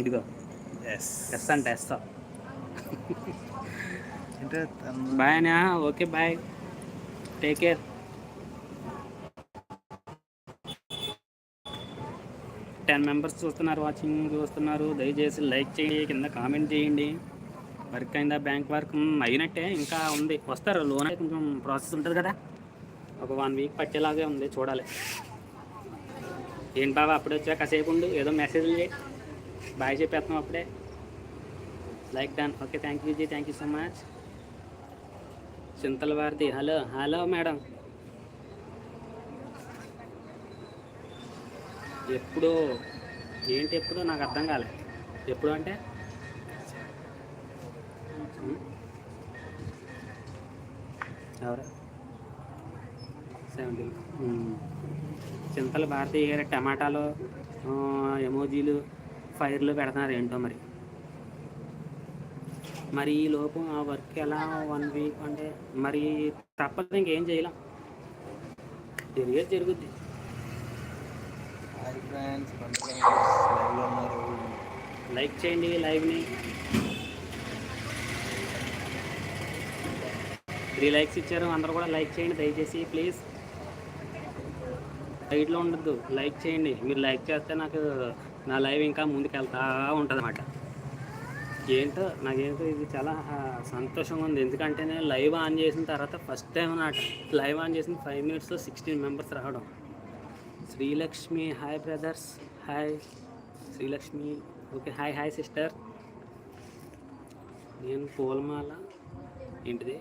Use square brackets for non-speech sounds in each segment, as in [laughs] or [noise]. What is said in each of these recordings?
ఇదిగో. Yes yes అంటే yes అంటే బాయ్ అన్నా okay bye take care ten members చూస్తున్నారు వాచింగ్ చూస్తున్నారు. దయచేసి లైక్ చేయండి కింద కామెంట్ చేయండి. వర్క్ అయిందా బ్యాంక్ వర్క్ అయినట్టే ఇంకా ఉంది. వస్తారు లోన్ అయితే కొంచెం ప్రాసెస్ ఉంటుంది కదా. ఒక వన్ వీక్ పట్టేలాగే ఉంది చూడాలి. ఏంటి బాబా అప్పుడే వచ్చా కాసేపు ఉండు ఏదో మెసేజ్లు చేయి. బాయ్ చెప్పేస్తాం అప్పుడే. Like done okay thank you ji thank you so much Chintala Bharati hello hello madam ఎప్పుడు ఏంటి ఎప్పుడు నాకు అర్థం కాలే. ఎప్పుడు అంటే? ఎవరా? ఎవరు చింతల భారతి టమాటాలు ఎమోజీలు. ఫైర్లు పెడుతున్నారు ఏంటో మరి. మరి ఈ లోపు ఆ వర్క్ ఎలా వన్ వీక్ అంటే మరి తప్పదు ఇంకేం చేయలేం. జరిగేది జరుగుద్ది. లైక్ చేయండి లైవ్ని. త్రీ లైక్స్ ఇచ్చారు అందరూ కూడా లైక్ చేయండి దయచేసి ప్లీజ్. సైడ్లో ఉండద్దు లైక్ చేయండి. మీరు లైక్ చేస్తే నాకు నా లైవ్ ఇంకా ముందుకెళ్తా ఉంటుంది అన్నమాట ఏంటో నాకేంటో ఇది చాలా సంతోషంగా ఉంది. ఎందుకంటే నేను లైవ్ ఆన్ చేసిన తర్వాత ఫస్ట్ టైం నాట లైవ్ ఆన్ చేసిన ఫైవ్ మినిట్స్లో సిక్స్టీన్ మెంబర్స్ రావడం. Srilakshmi hi brothers hi. Srilakshmi okay hi hi sister. నేను పూలమాల ఏంటిది?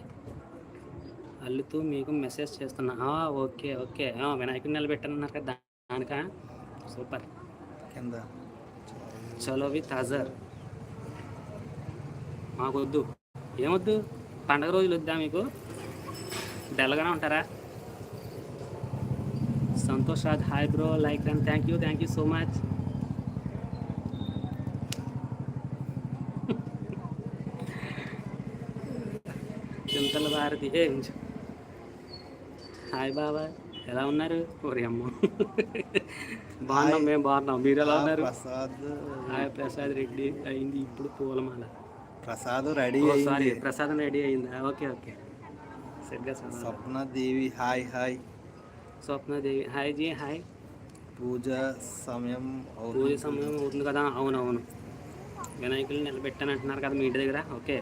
అల్లుతూ మీకు మెసేజ్ చేస్తున్నా. Okay okay. వినాయకుడిని నిలబెట్టానన్నారు కదా దానిక? సూపర్. కింద. చలో విత్ హజర్ మాకు వద్దు ఏమొద్దు? పండగ రోజులు వద్దా మీకు? డల్గానే ఉంటారా? Santosh Raj hi bro like and thank you thank you so much. Chintala Bharati hi బాబా. ఎలా ఉన్నారు? ఓరి అమ్మ. [laughs] బాగున్నాం మేము బాగున్నాం. మీరు ఎలా ఉన్నారు? ప్రసాద్. హాయ్ ప్రసాద్ రెడ్డి అయింది ఇప్పుడు పూలమాల. ప్రసాద్ రెడీ సారీ ప్రసాదం రెడీ అయిందా? Okay okay. సరిగ్గా. Swapna Devi hi hi. Swapnadevi hi ji hi. Puja సమయం పూజ. సమయం అవుతుంది కదా? అవునవును. వినాయకులు నిలబెట్టాను అంటున్నారు కదా మీ ఇంటి దగ్గర? ఓకే.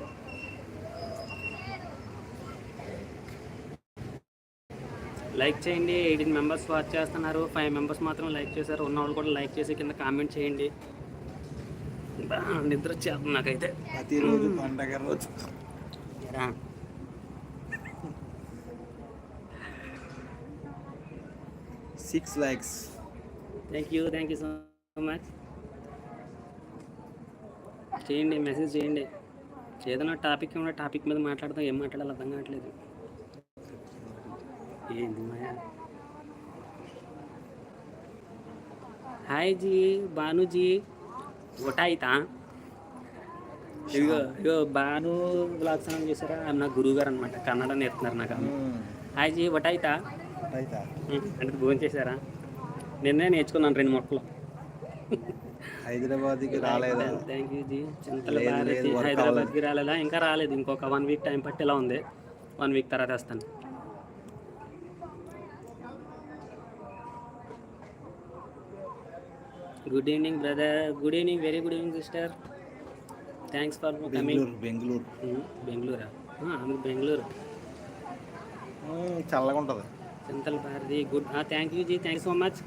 లైక్ చేయండి. ఎయిటీన్ మెంబర్స్ వాచ్ చేస్తున్నారు. ఫైవ్ మెంబర్స్ మాత్రం లైక్ చేశారు. ఉన్న వాళ్ళు కూడా లైక్ చేసి కింద కామెంట్ చేయండి. నిద్ర వచ్చేస్తుంది నాకైతే. ప్రతిరోజు పండగ రోజు. Six likes thank you thank you so much చేయండి మెసేజ్ చేయండి. ఏదైనా టాపిక్ ఉన్న టాపిక్ మీద మాట్లాడతాం ఏం మాట్లాడాలి అర్థం కావట్లేదు. ఏంది మాయా హాయ్ జీ భానుజీ. ఒటాయితా ఇదిగో ఇదిగో భాను బ్లాగ్స్ అని ఆమె నా గురువు గారు అనమాట కన్నడ నేర్పుతున్నారు నాకు ఆమె. హాయ్ జీ ఒటాయితా అంటే భోజనం చేశారా? నిన్నే నేర్చుకున్నాను రెండు మొక్కలు. హైదరాబాద్కి రాలేదా? Thank you G. చింతల హైదరాబాద్కి రాలేదా? ఇంకా రాలేదు. ఇంకొక వన్ వీక్ టైం పట్టేలా ఉంది. వన్ వీక్ తర్వాత వస్తాను. Good evening brother good evening very good evening sister thanks for coming Bengaluru Bengaluru బెంగళూరా ఆమె బెంగళూరు చల్లగా ఉంటుంది. Chintala Bharati good thank you ji thank so much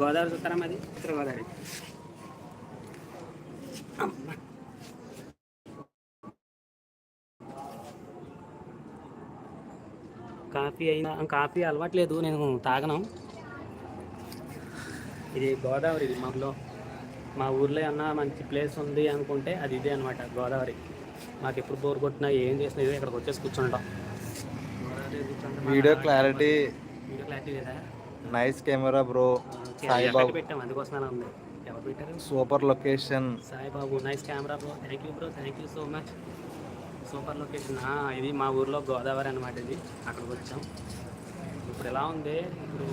Godavari చూస్తారా మాది ఉత్తర గోదావరి. కాఫీ అయినా కాఫీ అలవాట్లేదు నేను తాగను. ఇది గోదావరి ఇది మాలో మా ఊర్లో ఏమన్నా మంచి ప్లేస్ ఉంది అనుకుంటే అది ఇదే అనమాట గోదావరి. మాకు ఎప్పుడు బోర్ కొట్టినా ఏం చేసినా ఇదే ఇక్కడికి వచ్చేసి కూర్చుంటాం. వీడియో క్లారిటీ వీడియో క్లారిటీ లేదా? Nice camera bro Saibabu. పెట్టాం? అందుకోసం ఉంది. ఎవరు పెట్టారు? Super location Saibabu nice camera bro thank you bro thank you so much super location ఇది మా ఊర్లో గోదావరి అనమాట ఇది. అక్కడికి వచ్చాం. ఇప్పుడు ఎలా ఉంది? ఇప్పుడు